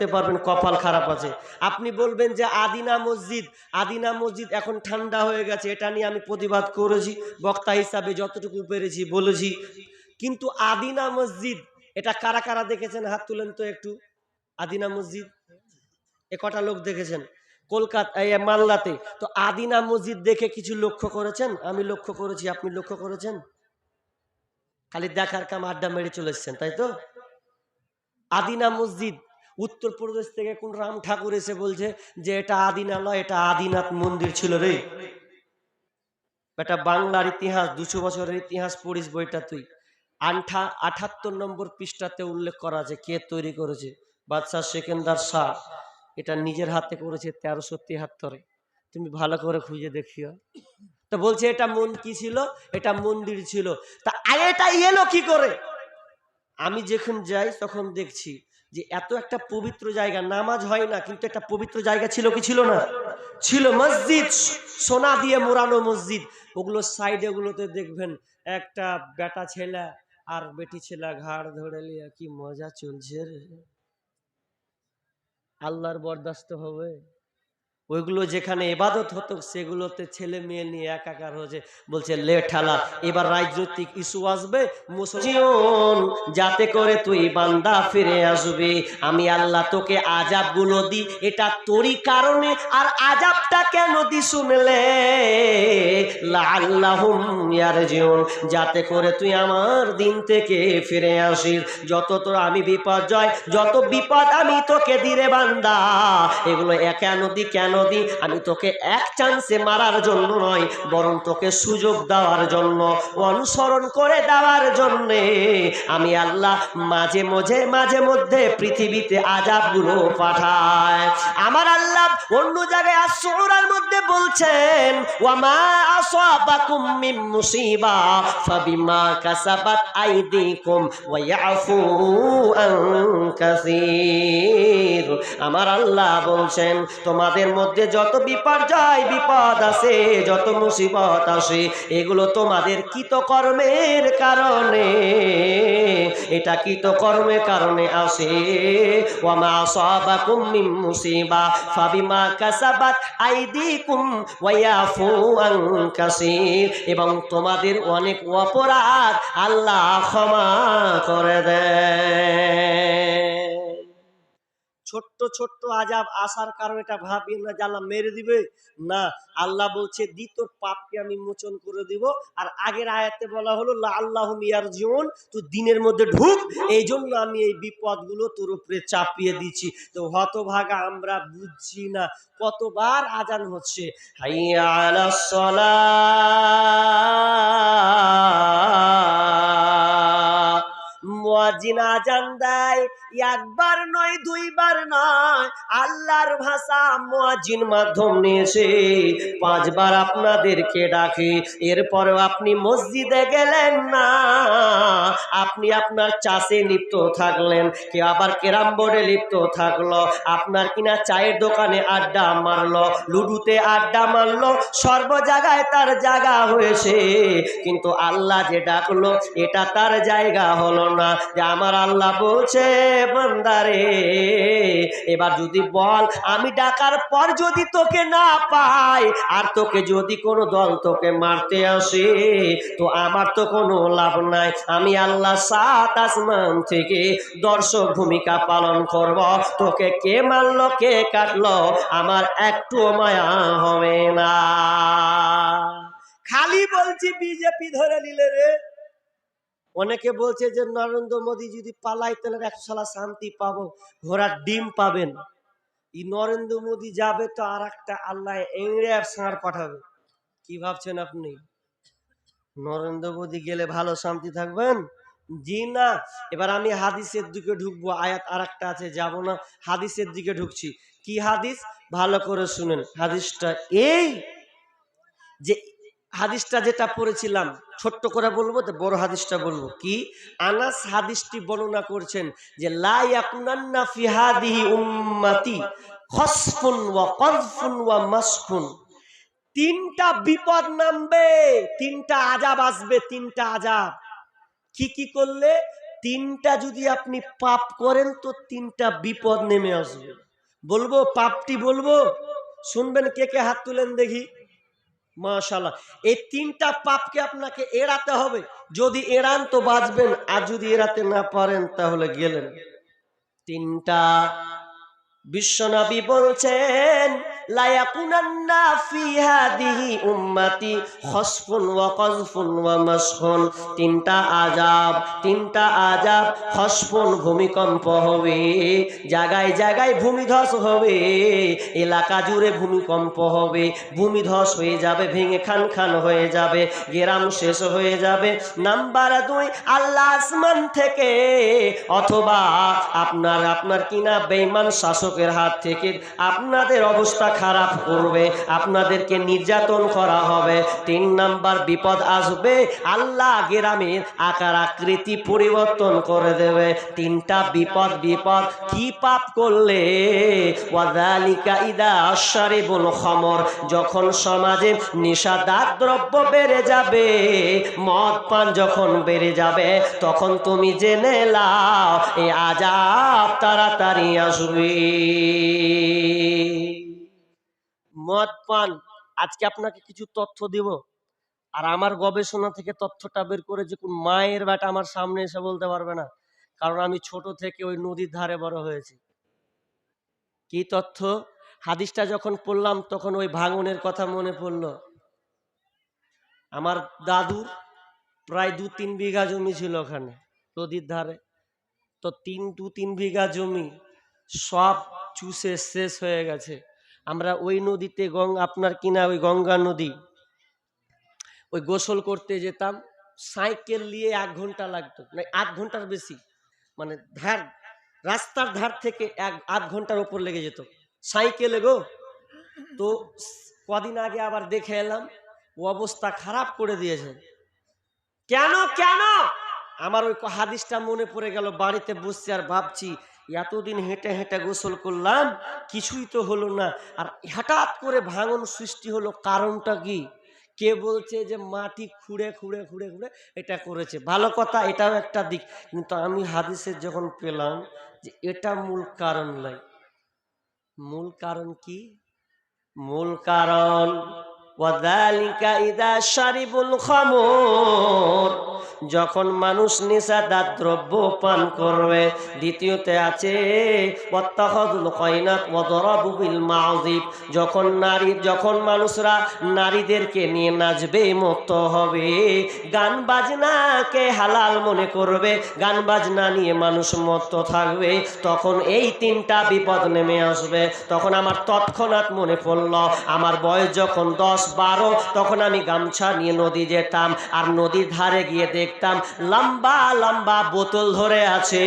করতে পারবেন, কপাল খারাপ আছে। আপনি বলবেন যে আদিনা মসজিদ আদিনা মসজিদ এখন ঠান্ডা হয়ে গেছে, এটা নিয়ে আমি প্রতিবাদ করেছি, বক্তা হিসাবে যতটুকু পেরেছি বলেছি। কিন্তু আদিনা মসজিদ, এটা কারা কারা দেখেছেন? হাত তুলেন তো একটু। আদিনা মসজিদ? এ কটা লোক দেখেছেন? কলকাতা মালদাতে। তো আদিনা মসজিদ দেখে কিছু লক্ষ্য করেছেন? আমি লক্ষ্য করেছি, আপনি লক্ষ্য করেছেন? খালি দেখার কাম আড্ডা মেরে চলে এসছেন, তাই তো? আদিনা মসজিদ উত্তরপ্রদেশ থেকে কোন রাম ঠাকুর এসে বলছে যে এটা আদিনা নয় এটা আদিনাথ মন্দির ছিল রে। এটা বাংলার ইতিহাস, দুশো বছরের ইতিহাস পড়িস বইটা তুই। আঠা আঠাত্তর নম্বর পৃষ্ঠাতে উল্লেখ করা আছে কে তৈরি করেছে। বাদশাহ সেকেন্দার শাহ। এটা নিজের হাতে করেছে তেরোশো তিয়াত্তরে তুমি ভালো করে খুঁজে দেখিও। তো বলছে, এটা মন, কি ছিল? এটা মন্দির ছিল। তা এটা এলো কি করে? আমি যখন যাই, তখন দেখছি যে এত একটা পবিত্র জায়গা, নামাজ হয় না, কিন্তু একটা পবিত্র জায়গা ছিল কি ছিল না? ছিল মসজিদ, সোনা দিয়ে মোড়ানো মসজিদ। ওগুলো সাইডে ওগুলোতে দেখবেন একটা বেটা ছেলে আর বেটি ছেলে ঘাড় ধরে লিয়া, কি মজা চলছে রে। আল্লাহর বরদাস্ত হবে। ওইগুলো যেখানে এবাদত হতো, সেগুলোতে ছেলে মেয়ে নিয়ে একাকার হয়েছে বলছে, লে ঠালা, এবার রাজনৈতিক ইস্যু আসবে, মুসলিম, যাতে করে তুই বান্দা ফিরে আসবি। আমি আল্লাহ তোকে আজাবগুলো দি এটা তোরই কারণে, আর আজাবটা কেন দি শুনলে আল্লাহুম জীবন যাতে করে তুই আমার দিন থেকে ফিরে আসিস। যত তোর আমি বিপর্যয়, যত বিপদ আমি তোকে দিরে বান্দা, এগুলো এ কেন দি আমি তোকে এক চান্সে মারার জন্য নয়, বরং তোকে সুযোগ দেওয়ার জন্য, অনুসরণ করে দেওয়ার জন্যে। আমি আল্লাহ মাঝে মাঝে মাঝে মধ্যে পৃথিবীতে আজাবগুলো পাঠায় আমার আল্লাহ অন্য জায়গায় আসরার মধ্যে বলছেন, ওয়ামা আসাবাকুম মিন মুসিবা, ফাবিমা কাসাবাত আইদিকুম ওয়া ইয়াফু আন কাসীর। আমার আল্লাহ বলছেন, তোমাদের মধ্যে যত বিপর্যয় বিপদ আছে যত মুসিবত আসে, এগুলো তোমাদের কৃতকর্মের কারণে। এটা কৃতকর্মের কারণে আসে। ওয়ামা আসাবাকুম মিন মুসিবা, ফাবিমা কাসাবাত আইদিকুম ওয়া ইয়াফু আন কাসীর। এবং তোমাদের অনেক অপরাধ আল্লাহ ক্ষমা করে দেয়। ছোট্ট ছোট্ট আজাব আসার কারণে এটা ভাবি না আল্লাহ মেরে দিবে? না, আল্লাহ বলছে, দি তোর পাপকে আমি মোচন করে দিব। আর আগের আয়াতে বলা হলো আল্লাহ মিয়ার জীবন তুই দিনের মধ্যে ঢুক এই জন্য আমি এই বিপদগুলো তোর উপরে চাপিয়ে দিচ্ছি। তো হতভাগা আমরা বুঝছি না, কতবার আজান হচ্ছে। হাইয়া আলাস সালাহ মুয়াজ্জিন আজান দেয়, একবার নয়, দুইবার নয়। আল্লাহর ভাষা মুয়াজ্জিন মাধ্যম নিয়েছে পাঁচবার আপনাদেরকে ডাকে। এরপরেও আপনি মসজিদে গেলেন না। আপনি আপনার চাষে লিপ্ত থাকলেন কে আবার কেরাম বোর্ডে লিপ্ত থাকল। আপনার কিনা চায়ের দোকানে আড্ডা মারলো, লুডুতে আড্ডা মারলো, সর্ব জায়গায় তার জায়গা হয়েছে। কিন্তু আল্লাহ যে ডাকলো, এটা তার জায়গা হলো না। যে আমার আল্লাহ বলছে, বান্দারে, এবার যদি বল, আমি ডাকার পর যদি তোকে না পাই, আর তোকে যদি কোনো দল তোকে মারতে আসে, তো আমার তো কোনো লাভ নাই। আমি আল্লাহ সাত আসমান থেকে দর্শক ভূমিকা পালন করব। তোকে কে মারলো, কে কাটলো, আমার একটু মায়া হবে না। খালি বলছি, বিজেপি ধরে নিলে রে। অনেকে বলছে যে, নরেন্দ্র মোদী যদি পালাই, তাহলে একশো সালা শান্তি পাবো, ঘোড়ার ডিম পাবেন। এই নরেন্দ্র মোদী যাবে তো আর একটা আল্লাহ আর সাঁড় পাঠাবে। কি ভাবছেন আপনি? নরেন্দ্র মোদী গেলে ভালো শান্তি থাকবেন? জি না। এবার আমি হাদিসের দিকে ঢুকবো, আয়াত আর একটা আছে, যাব না, হাদিসের দিকে ঢুকছি। কি হাদিস? ভালো করে শুনেন। হাদিসটা এই যে হাদিসটা যেটা পড়েছিলাম, ছোট্ট করে বলব, তো বড় হাদিসটা বলব। কি? আনাস হাদিসটি বর্ণনা করছেন যে, লা ইয়াকুনান্না ফি হাদিহি উম্মতি খসফুন ওয়া কযফুন ওয়া মাসফুন তিনটা বিপদ নামবে, তিনটা আজাব আসবে, তিনটা আজাব কি কি করলে? তিনটা যদি আপনি পাপ করেন, তো তিনটা বিপদ নেমে আসবে। বলব, পাপটি বলব? শুনবেন কে কে হাত তুলেন দেখি। মাশাল্লাহ এই তিনটা পাপকে আপনাকে এড়াতে হবে। যদি এড়ান তো বাঁচবেন, আর যদি এড়াতে না পারেন, তাহলে গেলেন। তিনটা বিশ্বনবী বলছেন ভূমিকম্প হবে ভূমিধস হবে, এলাকা জুড়ে ভূমিকম্প হবে, ভূমিধস হয়ে যাবে, ভেঙে খান খান হয়ে যাবে, গেরাম শেষ হয়ে যাবে। নাম্বার দুই, আল্লাহ আসমান থেকে, অথবা আপনার আপনার কিনা বেঈমান শাসকের হাত থেকে আপনাদের অবস্থা খারাপ করবে, আপনাদেরকে নির্যাতন করা হবে। তিন নাম্বার বিপদ আসবে, আল্লাহ গেরামের আকার আকৃতি পরিবর্তন করে দেবে। তিনটা বিপদ বিপদ, কি পাপ করলে? যখন সমাজে নেশাদার দ্রব্য বেড়ে যাবে, মদ পান যখন বেড়ে যাবে, তখন তুমি জেনে লাও এ আজাব তাড়াতাড়ি আসবে। মদ পান, আজকে আপনাকে কিছু তথ্য দিব। আর আমার গবেষণা থেকে তথ্যটা বের করে যে কোন মায়ের বেটা আমার সামনে এসে বলতে পারবে না, কারণ আমি ছোট থেকে ওই নদীর ধারে বড় হয়েছি। কি তথ্য? হাদিসটা যখন পড়লাম তখন ওই ভাঙনের কথা মনে পড়ল। আমার দাদুর প্রায় দু তিন বিঘা জমি ছিল ওখানে, নদীর ধারে। তো তিন, দু তিন বিঘা জমি সব চুষে, শেষ হয়ে গেছে। আমরা ওই নদীতে গঙ্গা আপনার কিনা ওই গঙ্গা নদী, ওই গোসল করতে যেতাম, সাইকেল নিয়ে এক ঘণ্টা লাগতো না আধ ঘণ্টার বেশি মানে ধার, রাস্তার ধার থেকে এক, আধ ঘণ্টার ওপর লেগে যেত। সাইকেলে গো, তো কদিন আগে আবার দেখে এলাম, ও অবস্থা খারাপ করে দিয়েছে। কেন কেন? আমার ওই হাদিসটা মনে পড়ে গেল, বাড়িতে বসছি আর ভাবছি এতদিন হেঁটে হেঁটে গোসল করলাম, কিছুই তো হলো না। আর হঠাৎ করে ভাঙন সৃষ্টি হলো কারণটা কি? কে বলছে যে মাটি খুঁড়ে খুঁড়ে খুঁড়ে খুঁড়ে এটা করেছে। ভালো কথা, এটাও একটা দিক। কিন্তু আমি হাদিসের যখন পেলাম যে এটা মূল কারণ নয় মূল কারণ কি? মূল কারণ, ওয়াদালিকা ইদা শারিবুল খামর। যখন মানুষ নেশাদার দ্রব্য পান করবে, দ্বিতীয়তে আছে যখন নারী, যখন মানুষরা নারীদেরকে নিয়ে নাচবে, মুক্ত হবে, গান বাজনাকে হালাল মনে করবে, গান বাজনা নিয়ে মানুষ মত্ত থাকবে, তখন এই তিনটা বিপদ নেমে আসবে। তখন আমার তৎক্ষণাৎ মনে পড়ল, আমার বয়স যখন দশ বারো, তখন আমি গামছা নিয়ে নদী যেতাম, আর নদীর ধারে গিয়ে দেখতাম, লম্বা লম্বা বোতল ধরে আছে,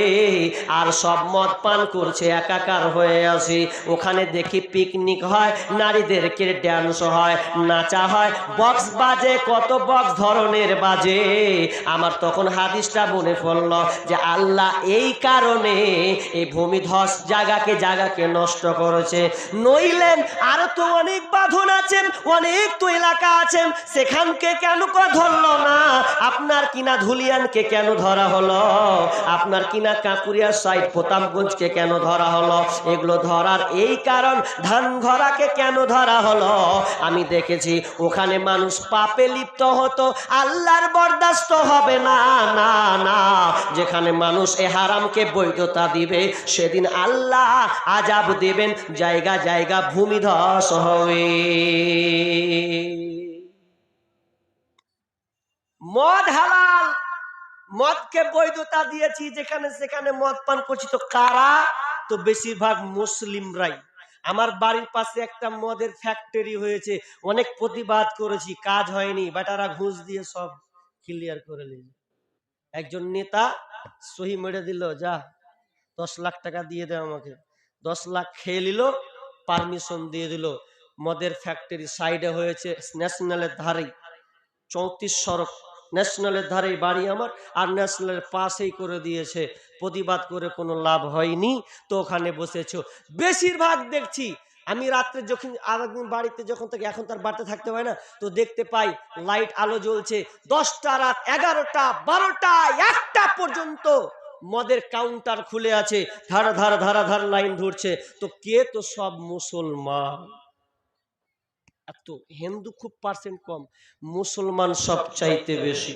আর সব মদ পান করছে, একাকার হয়ে আছে। ওখানে দেখি পিকনিক হয়, নারীদেরকে ড্যান্স হয়, নাচা হয়। বক্স বাজে, কত বক্স ধরনের বাজে। আমার তখন হাদিসটা মনে পড়ল যে আল্লাহ এই কারণে এই ভূমিধস জায়গাকে জায়গাকে নষ্ট করেছে। নইলেন, আরও তো অনেক বাঁধন আছেন, অনেক তো এলাকা আছেন, সেখানকে কেন ধরলো না? আপনার কিনা ধুলিয়ানকে কেন ধরা হলো? আপনার কিনা কাকুরিয়া সাইড প্রতাপগঞ্জকে কেন ধরা হলো? এগুলো ধরার এই কারণ ধান ঘরাকে কেন ধরা হলো? আমি দেখেছি ওখানে মানুষ পাপে লিপ্ত হতো, আল্লাহর বরদাস্ত হবে না না না। যেখানে মানুষ এ হারামকে বৈধতা দিবে, সেদিন আল্লাহ আজাব দেবেন, জায়গা জায়গা, ভূমিধস হবে মদ হালাল। মদকে বৈধতা দিয়েছি, যেখানে সেখানে মদ পান করছি। তো কারা? তো বেশিরভাগ মুসলিমরাই। আমার বাড়ির পাশে একটা মদের ফ্যাক্টরি হয়েছে। অনেক প্রতিবাদ করেছি, কাজ হয়নি। বেটারা ঘুষ দিয়ে সব ক্লিয়ার করে নিল। একজন নেতা সহি মেরে দিল, যা, দশ লাখ টাকা দিয়ে দেয় আমাকে। দশ লাখ খেয়ে নিল পারমিশন দিয়ে দিল। মদের ফ্যাক্টরি সাইডে হয়েছে ন্যাশনালের ধারে চৌত্রিশ সড়ক ন্যাশনালের ধারেই বাড়ি আমার, আর ন্যাশনালের পাশেই করে দিয়েছে। প্রতিবাদ করে কোনো লাভ হয়নি। তো ওখানে বসেছো। বেশিরভাগ দেখছি, আমি রাত্রে যখন, আরেকদিন বাড়িতে যখন থেকে, এখন তার বাড়িতে থাকতে হয় না, তো দেখতে পাই লাইট আলো জ্বলছে। দশটা রাত, এগারোটা, বারোটা, একটা পর্যন্ত মদের কাউন্টার খুলে আছে। ধারা ধারা ধারা, ধার লাইন ধরছে। তো কে তো সব মুসলমান? এত হিন্দু খুব পার্সেন্ট কম মুসলমান সব চাইতে বেশি।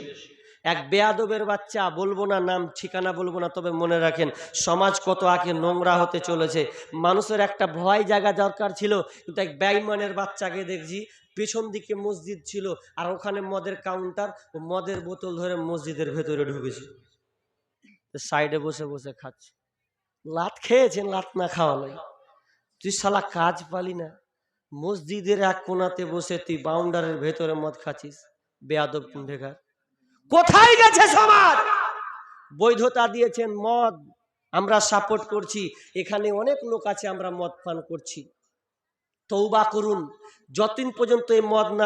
এক বেয়াদবের বাচ্চা বলব না নাম ঠিকানা বলব না তবে মনে রাখেন সমাজ কত আগে নোংরা হতে চলেছে। মানুষের একটা ভয় জায়গা দরকার ছিল কিন্তু এক বেঈমানের বাচ্চাকে দেখছি পেছন দিকে মসজিদ ছিল আর ওখানে মদের কাউন্টার ও মদের বোতল ধরে মসজিদের ভেতরে ঢুকেছে। সাইডে বসে বসে খাচ্ছে। লাত খেয়েছেন লাত না খাওয়ালাই তুই শালা কাজ পালি না। মসজিদের এক কোনাতে বসে তুই বাউন্ডারের ভেতরে মদ খাচ্ছিস। বেয়াদব কুণ্ঠেকার। কোথায় গেছে সমাজ? বৈধতা দিয়েছেন মদ। আমরা সাপোর্ট করছি। এখানে অনেক লোক আছে, আমরা মদ পান করছি। তৌবা করুন। যতদিন পর্যন্ত এই মদ না